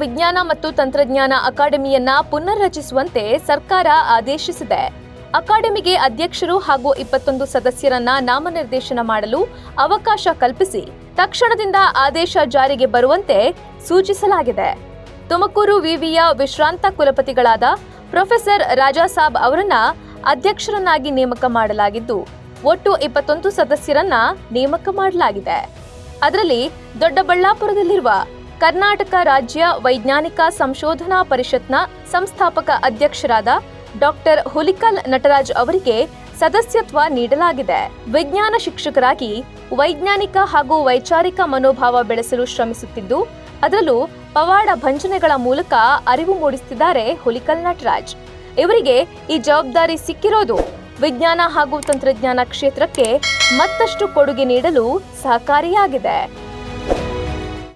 ವಿಜ್ಞಾನ ಮತ್ತು ತಂತ್ರಜ್ಞಾನ ಅಕಾಡೆಮಿಯನ್ನ ಪುನರ್ರಚಿಸುವಂತೆ ಸರ್ಕಾರ ಆದೇಶಿಸಿದೆ. ಅಕಾಡೆಮಿಗೆ ಅಧ್ಯಕ್ಷರು ಹಾಗೂ ಇಪ್ಪತ್ತೊಂದು ಸದಸ್ಯರನ್ನ ನಾಮನಿರ್ದೇಶನ ಮಾಡಲು ಅವಕಾಶ ಕಲ್ಪಿಸಿ ತಕ್ಷಣದಿಂದ ಆದೇಶ ಜಾರಿಗೆ ಬರುವಂತೆ ಸೂಚಿಸಲಾಗಿದೆ. ತುಮಕೂರು ವಿವಿಯ ವಿಶ್ರಾಂತ ಕುಲಪತಿಗಳಾದ ಪ್ರೊಫೆಸರ್ ರಾಜಾಸಾಬ್ ಅವರನ್ನ ಅಧ್ಯಕ್ಷರನ್ನಾಗಿ ನೇಮಕ ಮಾಡಲಾಗಿದ್ದು, ಒಟ್ಟು ಇಪ್ಪತ್ತೊಂದು ಸದಸ್ಯರನ್ನ ನೇಮಕ ಮಾಡಲಾಗಿದೆ. ಅದರಲ್ಲಿ ದೊಡ್ಡಬಳ್ಳಾಪುರದಲ್ಲಿರುವ ಕರ್ನಾಟಕ ರಾಜ್ಯ ವೈಜ್ಞಾನಿಕ ಸಂಶೋಧನಾ ಪರಿಷತ್ನ ಸಂಸ್ಥಾಪಕ ಅಧ್ಯಕ್ಷರಾದ ಡಾಕ್ಟರ್ ಹುಲಿಕಲ್ ನಟರಾಜ್ ಅವರಿಗೆ ಸದಸ್ಯತ್ವ ನೀಡಲಾಗಿದೆ. ವಿಜ್ಞಾನ ಶಿಕ್ಷಕರಾಗಿ ವೈಜ್ಞಾನಿಕ ಹಾಗೂ ವೈಚಾರಿಕ ಮನೋಭಾವ ಬೆಳೆಸಲು ಶ್ರಮಿಸುತ್ತಿದ್ದು, ಅದರಲ್ಲೂ ಪವಾಡ ಭಂಜನೆಗಳ ಮೂಲಕ ಅರಿವು ಮೂಡಿಸುತ್ತಿದ್ದಾರೆ ಹುಲಿಕಲ್ ನಟರಾಜ್. ಇವರಿಗೆ ಈ ಜವಾಬ್ದಾರಿ ಸಿಕ್ಕಿರೋದು ವಿಜ್ಞಾನ ಹಾಗೂ ತಂತ್ರಜ್ಞಾನ ಕ್ಷೇತ್ರಕ್ಕೆ ಮತ್ತಷ್ಟು ಕೊಡುಗೆ ನೀಡಲು ಸಹಕಾರಿಯಾಗಿದೆ.